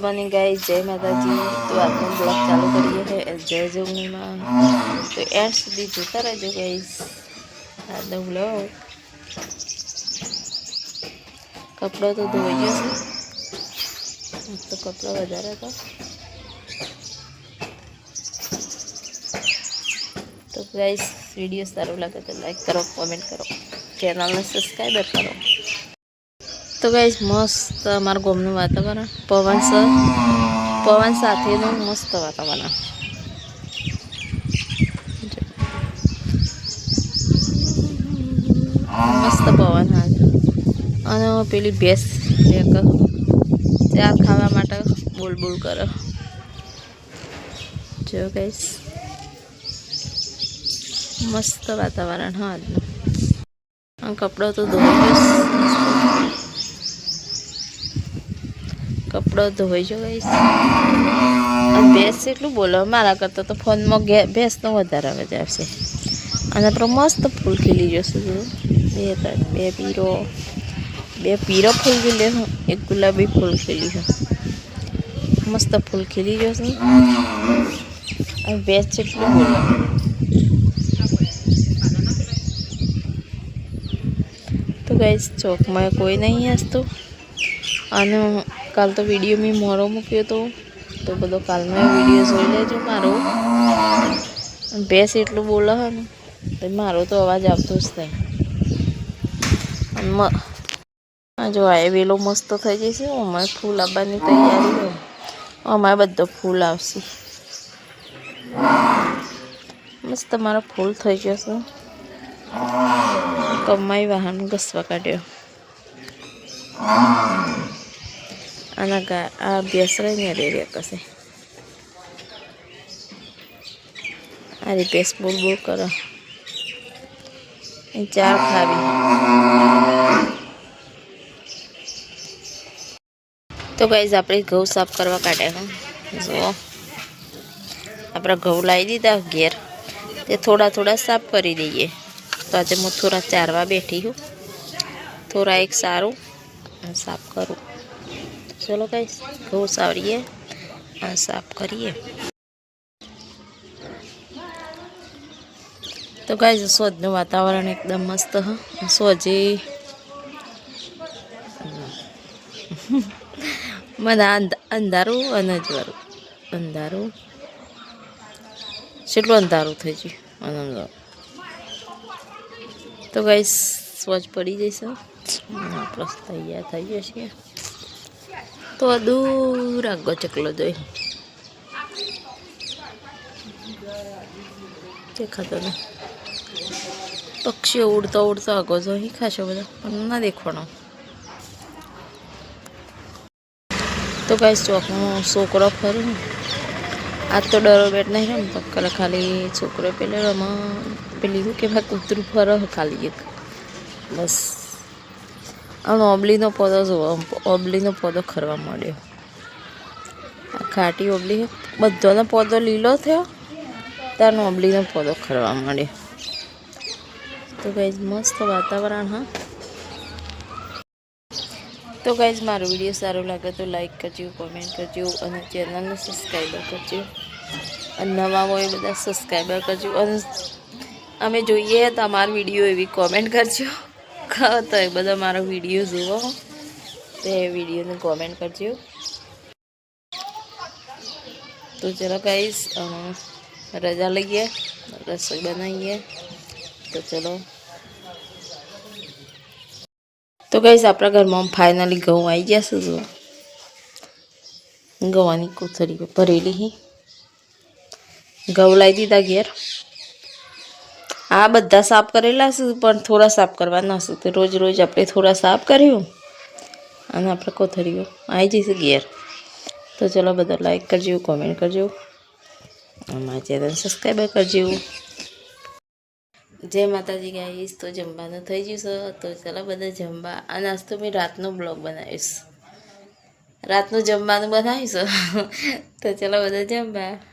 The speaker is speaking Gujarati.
મોર્નિંગ ગાઈ જય માતાજી તો આજનો બ્લોગ ચાલુ કરીએ છે જય જોગણીમાં તો એન્ડ સુધી જોતા રહેજો ગાઈસ આજનો બ્લોગ કપડો તો ધોઈ ગયો છે તો કપડો વધારે હતો તો ગાઈસ વીડિયો સારો લાગે તો લાઈક કરો કોમેન્ટ કરો ચેનલને સબસ્ક્રાઈબર કરો તો ગાઈશ મસ્ત અમારા ગોમનું વાતાવરણ. પવન સર. પવન સાથેનું મસ્ત વાતાવરણ. મસ્ત પવન હાજર અને પેલી ભેંસ એક ચા ખાવા માટે બોલ બોલ કરો. જો ગાઈશ મસ્ત વાતાવરણ હા આજનું કપડો તો ધોઈ ગયો કપડો ધોઈ જો ગઈશ ભેંસ એટલું બોલો મારા કરતાં તો ફોનમાં ભેંસનો વધારે અવાજ આવશે. અને આપણો મસ્ત ફૂલ ખીલી જશે બે ત્રણ, બે પીરો બે પીરો ફૂલ ખીલે હું. એક ગુલાબી ફૂલ ખીલી છું. મસ્ત ફૂલ ખીલી જશે. ભેંસ જેટલું બોલો તો ગાઈસ ચોકમાં કોઈ નહીં હસતું. અને કાલ તો વીડિયો મેં મોરો મૂક્યો હતો તો બધો કાલનો વીડિયો જોઈ લેજો મારો. અને ભેંસ એટલું બોલે છે ને, તો મારો તો અવાજ આવતો જ નહીં. અને મ- આ જો આ વેલો મસ્ત થઈ જશે અમારે ફૂલ આવવાની તૈયારી હોય અમારે બધો ફૂલ આવશે. મસ્ત મારો ફૂલ થઈ જશે કમાઈ વાહન ઘસવા કાઢ્યો. આના ગા આ ભેંસરાય ને રે રે કશે આ રે ભેંસ બોલ બોલ કરો એ ચાર ખાવી તો ગાઈઝ આપણે ઘઉં સાફ કરવા કાઢ્યા હા જુઓ આપણે ઘઉં લાવી દીધા ઘેર તે થોડા થોડા સાફ કરી દઈએ તો આજે હું થોડા ચારવા બેઠી છું થોડા એક સારું અને સાફ કરું ચલો ગાઈસ ઘઉં સાવરીએ આ સાફ કરીએ તો ગાય સોજનું વાતાવરણ એકદમ મસ્ત હ સોજે મને અંધ- અંધારું અનજવારું અંધારું કેટલું અંધારું થઈ ગયું અને તો ગાઈસ સ્વચ્છ પડી જઈશ આપણે તૈયાર થઈ જશે તો દૂર આગો ચકલો જોઈ. દેખાતો નહીં. પક્ષીઓ ઉડતા ઉડતા આગો જોઈ ખાશો બધા, પણ ના દેખવાનો. તો ગાઈસ ચોકનો છોકરો ફરું આજ તો ડરો બેટ નહીં રમતો કાલે ખાલી છોકરો પેલે રમા, પેલી કે ભાઈ કૂતરું ફરો ખાલી એક. બસ. આનો ઓબલીનો પોદો જોવા ઓબલીનો પોદો ખરવા માંડ્યો. આ ખાટી ઓબલી બધોનો પોદો લીલો થયો, ત્યારનો ઓબલીનો પોદો ખરવા માંડ્યો. તો ગાઈઝ મસ્ત વાતાવરણ, હા. તો ગાઈઝ મારો વીડિયો સારો લાગે તો લાઈક કરજો કોમેન્ટ કરજો, અને ચેનલને સબસ્ક્રાઈબર કરજો. અને નવા હોય બધા સબસ્ક્રાઈબર કરજો. અને અમે જોઈએ, તમારો વીડિયો એવી કોમેન્ટ કરજો. તો એ બધા મારો વીડિયો જુઓ તો વિડીયોને કોમેન્ટ કરજો. તો ચલો ગાઈસ રજા લઈએ, રસોઈ બનાવીએ. તો ચલો. તો ગાઈસ આપણા ઘરમાં ફાઇનલી ઘઉં આવી ગયા છે જો ગવાની કોથળી ભરેલી ઘઉં લાવી દીધા ઘેર. આ બધા સાફ કરેલા છે, પણ થોડા સાફ કરવાના છે. તો રોજ રોજ આપણે થોડા સાફ કર્યું અને આપણે કોથળીઓ આવી જઈશે ઘેર. તો ચલો બધા લાઈક કરજો કોમેન્ટ કરજો. અમારા ચેનલ સબસ્ક્રાઈબર કરજો. જય માતાજી ગાઈશ તો જમવાનું થઈ ગયું છે. તો ચલો બધા જમવા. અને આજ તો મેં રાતનો બ્લોગ બનાવીશ રાતનું જમવાનું બનાવીશું તો ચલો બધા જમવા.